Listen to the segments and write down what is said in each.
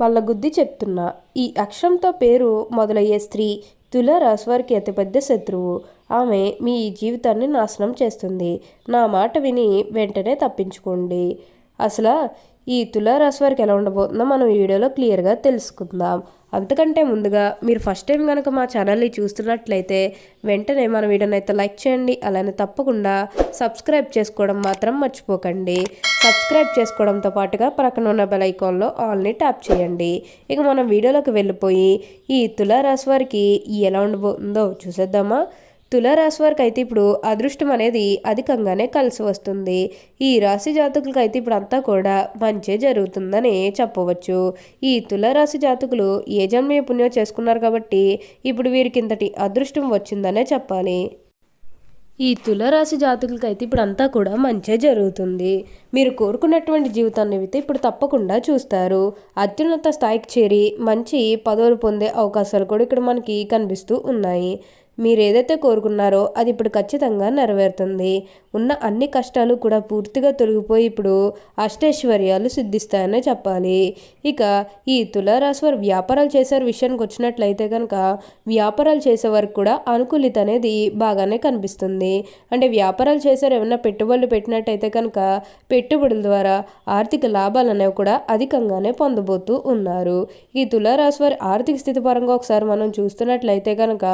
వాళ్ళ గుద్ది చెప్తున్నా. ఈ అక్షరంతో పేరు మొదలయ్యే స్త్రీ తుల రాశివారికి అతిపెద్ద శత్రువు. ఆమె మీ జీవితాన్ని నాశనం చేస్తుంది. నా మాట విని వెంటనే తప్పించుకోండి. అసలు ఈ తులారాశి వారికి ఎలా ఉండబోతుందో మనం ఈ వీడియోలో క్లియర్గా తెలుసుకుందాం. అంతకంటే ముందుగా మీరు ఫస్ట్ టైం కనుక మా ఛానల్ని చూస్తున్నట్లయితే వెంటనే మన వీడియోని అయితే లైక్ చేయండి అలానే తప్పకుండా సబ్స్క్రైబ్ చేసుకోవడం మాత్రం మర్చిపోకండి. సబ్స్క్రైబ్ చేసుకోవడంతో పాటుగా ప్రక్కన ఉన్న బెల్ ఐకాన్లో ఆల్ని ట్యాప్ చేయండి. ఇక మనం వీడియోలోకి వెళ్ళిపోయి ఈ తులారాశి వారికి ఎలా ఉండబోతుందో చూసేద్దామా? తులారాశి వారికి అయితే ఇప్పుడు అదృష్టం అనేది అధికంగానే కలిసి వస్తుంది. ఈ రాశి జాతకులకు అయితే ఇప్పుడు అంతా కూడా మంచి జరుగుతుందని చెప్పవచ్చు. ఈ తులారాశి జాతకులు ఏ జన్మ పుణ్యం చేసుకున్నారు కాబట్టి ఇప్పుడు వీరికి ఇంతటి అదృష్టం వచ్చిందనే చెప్పాలి. ఈ తులరాశి జాతకులకి అయితే ఇప్పుడు అంతా కూడా మంచే జరుగుతుంది. మీరు కోరుకున్నటువంటి జీవితాన్ని అయితే ఇప్పుడు తప్పకుండా చూస్తారు. అత్యున్నత స్థాయికి చేరి మంచి పదవులు పొందే అవకాశాలు కూడా ఇక్కడ మనకి కనిపిస్తూ ఉన్నాయి. మీరు ఏదైతే కోరుకున్నారో అది ఇప్పుడు ఖచ్చితంగా నెరవేరుతుంది. ఉన్న అన్ని కష్టాలు కూడా పూర్తిగా తొలగిపోయి ఇప్పుడు అష్టైశ్వర్యాలు సిద్ధిస్తాయనే చెప్పాలి. ఇక ఈ తులారాశి వారు వ్యాపారాలు చేసే విషయానికి వచ్చినట్లయితే కనుక వ్యాపారాలు చేసే వారికి కూడా అనుకూలిత అనేది బాగానే కనిపిస్తుంది. అంటే వ్యాపారాలు చేసారు ఏమైనా పెట్టుబడులు పెట్టినట్టయితే కనుక పెట్టుబడుల ద్వారా ఆర్థిక లాభాలు అనేవి కూడా అధికంగానే పొందబోతూ ఉన్నారు. ఈ తులారాశి వారి ఆర్థిక స్థితి పరంగా ఒకసారి మనం చూస్తున్నట్లయితే కనుక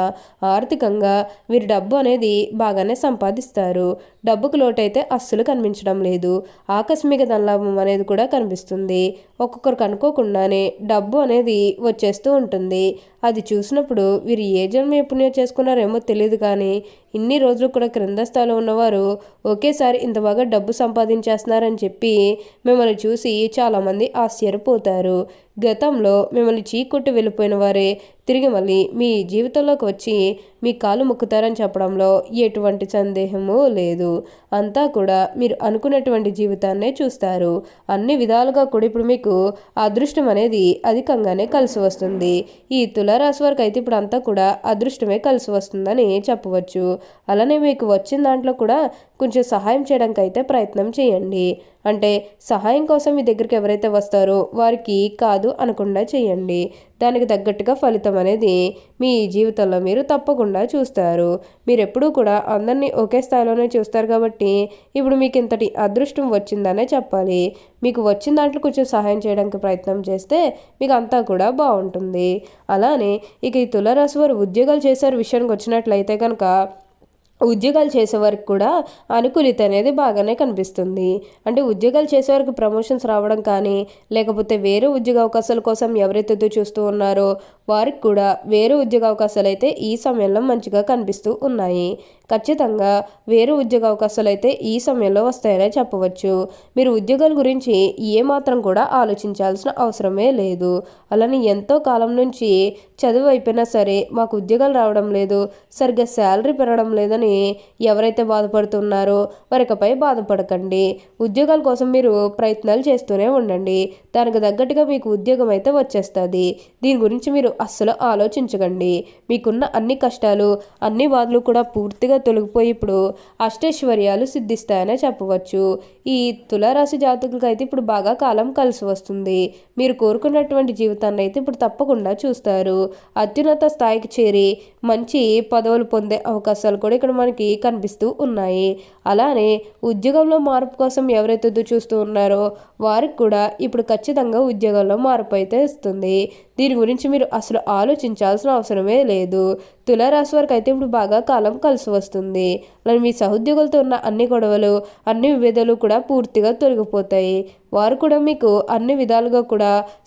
ఆర్థిక ఆర్థికంగా వీరు డబ్బు అనేది బాగానే సంపాదిస్తారు. డబ్బుకు లోటైతే అస్సలు కనిపించడం లేదు. ఆకస్మిక ధనలాభం అనేది కూడా కనిపిస్తుంది. ఒక్కొక్కరికి అనుకోకుండానే డబ్బు అనేది వచ్చేస్తూ ఉంటుంది. అది చూసినప్పుడు వీరు ఏ జన్మ పుణ్యం చేసుకున్నారేమో తెలియదు కానీ ఇన్ని రోజులు కూడా క్రింద స్థాయిలో ఉన్నవారు ఒకేసారి ఇంత బాగా డబ్బు సంపాదించేస్తున్నారని చెప్పి మిమ్మల్ని చూసి చాలామంది ఆశ్చర్యపోతారు. గతంలో మిమ్మల్ని చీకొట్టి వెళ్ళిపోయిన వారే తిరిగి మళ్ళీ మీ జీవితంలోకి వచ్చి మీ కాలు మొక్కుతారని చెప్పడంలో ఎటువంటి సందేహము లేదు. అంతా కూడా మీరు అనుకున్నటువంటి జీవితాన్నే చూస్తారు. అన్ని విధాలుగా కూడా ఇప్పుడు మీకు అదృష్టం అనేది అధికంగానే కలిసి వస్తుంది. ఈ తులారాశి వరకు అయితే ఇప్పుడు అంతా కూడా అదృష్టమే కలిసి వస్తుందని చెప్పవచ్చు. అలానే మీకు వచ్చిన దాంట్లో కూడా కొంచెం సహాయం చేయడానికి అయితే ప్రయత్నం చేయండి. అంటే సహాయం కోసం మీ దగ్గరికి ఎవరైతే వస్తారో వారికి కాదు అనకుండా చేయండి. దానికి తగ్గట్టుగా ఫలితం అనేది మీ జీవితంలో మీరు తప్పకుండా చూస్తారు. మీరు ఎప్పుడూ కూడా అందరినీ ఒకే స్థాయిలోనే చూస్తారు కాబట్టి ఇప్పుడు మీకు ఇంతటి అదృష్టం వచ్చిందనే చెప్పాలి. మీకు వచ్చిన దాంట్లో కొంచెం సహాయం చేయడానికి ప్రయత్నం చేస్తే మీకు అంతా కూడా బాగుంటుంది. అలానే ఇక ఈ తులరాశి వారు ఉద్యోగాలు చేశారు విషయానికి వచ్చినట్లయితే కనుక ఉద్యోగాలు చేసే వరకు కూడా అనుకూలిత అనేది బాగానే కనిపిస్తుంది. అంటే ఉద్యోగాలు చేసే వరకు ప్రమోషన్స్ రావడం కానీ లేకపోతే వేరే ఉద్యోగ అవకాశాల కోసం ఎవరైతే చూస్తూ ఉన్నారో వారికి కూడా వేరే ఉద్యోగ అవకాశాలు అయితే ఈ సమయంలో మంచిగా కనిపిస్తూ ఉన్నాయి. ఖచ్చితంగా వేరే ఉద్యోగ అవకాశాలు అయితే ఈ సమయంలో వస్తాయనే చెప్పవచ్చు. మీరు ఉద్యోగాల గురించి ఏమాత్రం కూడా ఆలోచించాల్సిన అవసరమే లేదు. అలానే ఎంతో కాలం నుంచి చదువు అయిపోయినా సరే మాకు ఉద్యోగాలు రావడం లేదు సరిగ్గా శాలరీ పెరగడం లేదని ఎవరైతే బాధపడుతున్నారో వారికపై బాధపడకండి. ఉద్యోగాల కోసం మీరు ప్రయత్నాలు చేస్తూనే ఉండండి. దానికి తగ్గట్టుగా మీకు ఉద్యోగం అయితే వచ్చేస్తుంది. దీని గురించి మీరు అస్సలు ఆలోచించకండి. మీకున్న అన్ని కష్టాలు అన్ని బాధలు కూడా పూర్తిగా తొలగిపోయి ఇప్పుడు అష్టైశ్వర్యాలు సిద్ధిస్తాయనే చెప్పవచ్చు. ఈ తులారాశి జాతకులకు అయితే ఇప్పుడు బాగా కాలం కలిసి వస్తుంది. మీరు కోరుకున్నటువంటి జీవితాన్ని అయితే ఇప్పుడు తప్పకుండా చూస్తారు. అత్యున్నత స్థాయికి చేరి మంచి పదవులు పొందే అవకాశాలు కూడా ఇక్కడ మనకి కనిపిస్తూ ఉన్నాయి. అలానే ఉద్యోగంలో మార్పు కోసం ఎవరైతే చూస్తూ ఉన్నారో వారికి కూడా ఇప్పుడు ఖచ్చితంగా ఉద్యోగంలో మార్పు అయితే ఇస్తుంది దీని గురించి మీరు అసలు ఆలోచించాల్సిన అవసరమే లేదు. తులారాశి వారికి అయితే ఇప్పుడు బాగా కాలం కలిసి వస్తుంది. అలానే మీ సహోద్యోగులతో ఉన్న అన్ని గొడవలు అన్ని విభేదాలు కూడా పూర్తిగా తొలగిపోతాయి. వారు కూడా మీకు అన్ని విధాలుగా కూడా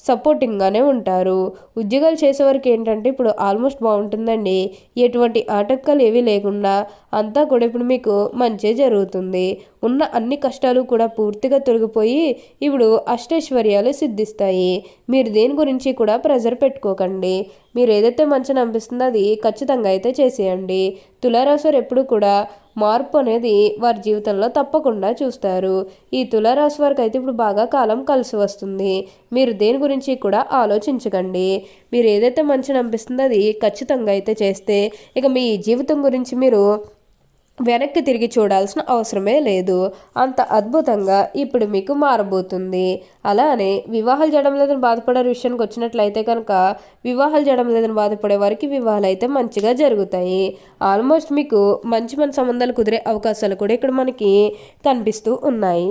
సపోర్టింగ్గానే ఉంటారు. ఉద్యోగాలు చేసేవారికి ఏంటంటే ఇప్పుడు ఆల్మోస్ట్ బాగుంటుందండి. ఎటువంటి ఆటంకాలు ఏవీ లేకుండా అంతా కూడా ఇప్పుడు మీకు మంచి జరుగుతుంది. ఉన్న అన్ని కష్టాలు కూడా పూర్తిగా తొలగిపోయి ఇప్పుడు అష్టైశ్వర్యాలు సిద్ధిస్తాయి. మీరు దేని గురించి కూడా ప్రెజర్ పెట్టుకోకండి. మీరు ఏదైతే మంచిని అనిపిస్తుందో అది ఖచ్చితంగా అయితే చేసేయండి. తులారాశి ఎప్పుడు కూడా మార్పు అనేది వారి జీవితంలో తప్పకుండా చూస్తారు. ఈ తులారాశి వారికి అయితే ఇప్పుడు బాగా కాలం కలిసి వస్తుంది. మీరు దేని గురించి కూడా ఆలోచించకండి. మీరు ఏదైతే మంచిని అనిపిస్తుందో అది ఖచ్చితంగా అయితే చేస్తే ఇక మీ జీవితం గురించి మీరు వెనక్కి తిరిగి చూడాల్సిన అవసరమే లేదు. అంత అద్భుతంగా ఇప్పుడు మీకు మారబోతుంది. అలానే వివాహాలు చేయడం లేదని బాధపడే విషయానికి వచ్చినట్లయితే కనుక వివాహాలు చేయడం లేదని బాధపడే వారికి వివాహాలు అయితే మంచిగా జరుగుతాయి. ఆల్మోస్ట్ మీకు మంచి మంచి సంబంధాలు కుదిరే అవకాశాలు కూడా ఇక్కడ మనకి కనిపిస్తూ ఉన్నాయి.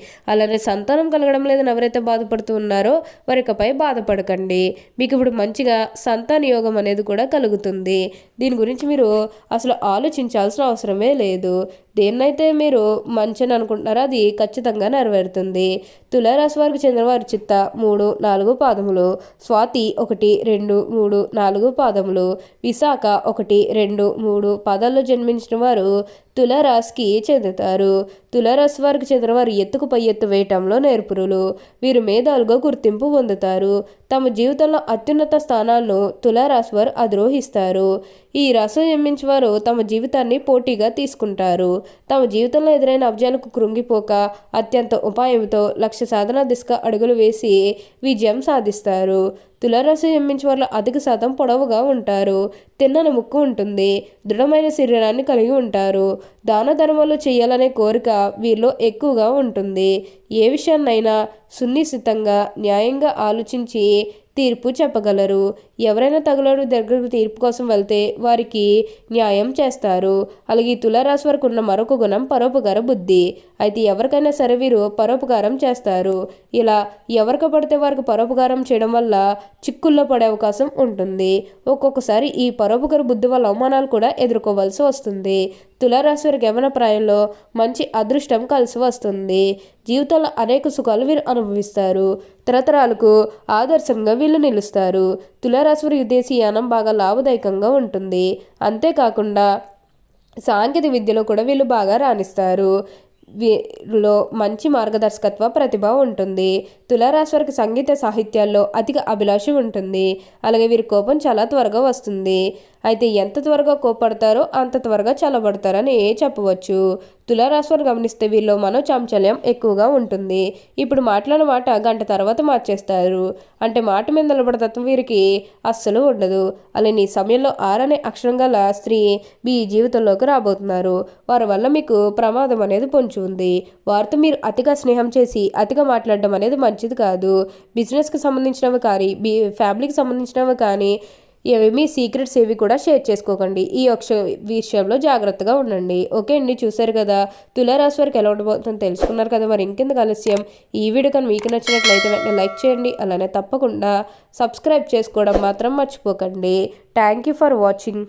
అలానే సంతానం కలగడం లేదని ఎవరైతే బాధపడుతూ ఉన్నారో వారికపై బాధపడకండి. మీకు ఇప్పుడు మంచిగా సంతాన యోగం అనేది కూడా కలుగుతుంది. దీని గురించి మీరు అసలు ఆలోచించాల్సిన అవసరమే లేదు. దేన్నైతే మీరు మంచిని అనుకుంటున్నారో అది ఖచ్చితంగా నెరవేరుతుంది. తులారాశి వారికి చెందిన వారి చిత్త మూడు నాలుగు పాదములు స్వాతి ఒకటి రెండు మూడు నాలుగు పాదములు విశాఖ ఒకటి రెండు మూడు పాదాల్లో జన్మించిన వారు తులారాశికి చెందుతారు. తులారాశి వారికి చెందిన వారు ఎత్తుకు పై ఎత్తు వేయటంలో నేర్పురులు. వీరు మేధాలుగా గుర్తింపు పొందుతారు. తమ జీవితంలో అత్యున్నత స్థానాలను తులారాశి వారు అధిరోహిస్తారు. ఈ రసం జన్మించిన వారు తమ జీవితాన్ని పోటీగా తీసుకుంటారు. తమ జీవితంలో ఎదురైన అబ్జాలకు కృంగిపోక అత్యంత ఉపాయంతో లక్ష్య సాధన దిశగా అడుగులు వేసి విజయం సాధిస్తారు. తులారాశి జన్మించే వాళ్ళు అధిక శాతం పొడవుగా ఉంటారు. తిన్నని ముక్కు ఉంటుంది. దృఢమైన శరీరాన్ని కలిగి ఉంటారు. దాన ధర్మాలు చేయాలనే కోరిక వీరిలో ఎక్కువగా ఉంటుంది. ఏ విషయాన్నైనా సున్నిశితంగా న్యాయంగా ఆలోచించి తీర్పు చెప్పగలరు. ఎవరైనా తగులడు దగ్గరకు తీర్పు కోసం వెళ్తే వారికి న్యాయం చేస్తారు. అలాగే తులారాశి వరకు ఉన్న మరొక గుణం పరోపకార బుద్ధి. అయితే ఎవరికైనా సరే వీరు పరోపకారం చేస్తారు. ఇలా ఎవరికి పడితే వారికి పరోపకారం చేయడం వల్ల చిక్కుల్లో పడే అవకాశం ఉంటుంది. ఒక్కొక్కసారి ఈ పరోపకార బుద్ధి వల్ల అవమానాలు కూడా ఎదుర్కోవాల్సి వస్తుంది. తులారాశి వారికి యవన మంచి అదృష్టం కలిసి వస్తుంది. జీవితంలో అనేక సుఖాలు వీరు అనుభవిస్తారు. తరతరాలకు ఆదర్శంగా వీళ్ళు నిలుస్తారు. తులారాశి వారి విదేశీయానం బాగా లాభదాయకంగా ఉంటుంది. అంతేకాకుండా సాంకేతిక విద్యలో కూడా వీళ్ళు బాగా రాణిస్తారు. వీరిలో మంచి మార్గదర్శకత్వ ప్రతిభ ఉంటుంది. తులారాశి వారికి సంగీత సాహిత్యాల్లో అధిక అభిలాష ఉంటుంది. అలాగే వీరి కోపం చాలా త్వరగా వస్తుంది. అయితే ఎంత త్వరగా కోపడతారో అంత త్వరగా చల్లబడతారని చెప్పవచ్చు. తులారాశిని గమనిస్తే వీళ్ళు మనోచాంచల్యం ఎక్కువగా ఉంటుంది. ఇప్పుడు మాట్లాడిన మాట గంట తర్వాత మార్చేస్తారు. అంటే మాట మీద నిలబడతత్వం వీరికి అస్సలు ఉండదు. అలా నీ సమయంలో ఆరనే అక్షరం గల స్త్రీ మీ జీవితంలోకి రాబోతున్నారు. వారి వల్ల మీకు ప్రమాదం అనేది పొంచి ఉంది. వారితో మీరు అతిగా స్నేహం చేసి అతిగా మాట్లాడడం అనేది మంచిది కాదు. బిజినెస్కి సంబంధించినవి కానీ మీ ఫ్యామిలీకి సంబంధించినవి కానీ ఏమేమి సీక్రెట్స్ ఏవి కూడా షేర్ చేసుకోకండి. ఈ యొక్క విషయంలో జాగ్రత్తగా ఉండండి. ఓకే అండి చూసారు కదా? తులారాశి వారికి ఎలా ఉండబోతుందని తెలుసుకున్నారు కదా? మరి ఇంకెందుకు ఆలస్యం? ఈ వీడియో కానీ మీకు నచ్చినట్లయితే వెంటనే లైక్ చేయండి. అలానే తప్పకుండా సబ్స్క్రైబ్ చేసుకోవడం మాత్రం మర్చిపోకండి. Thank you for watching.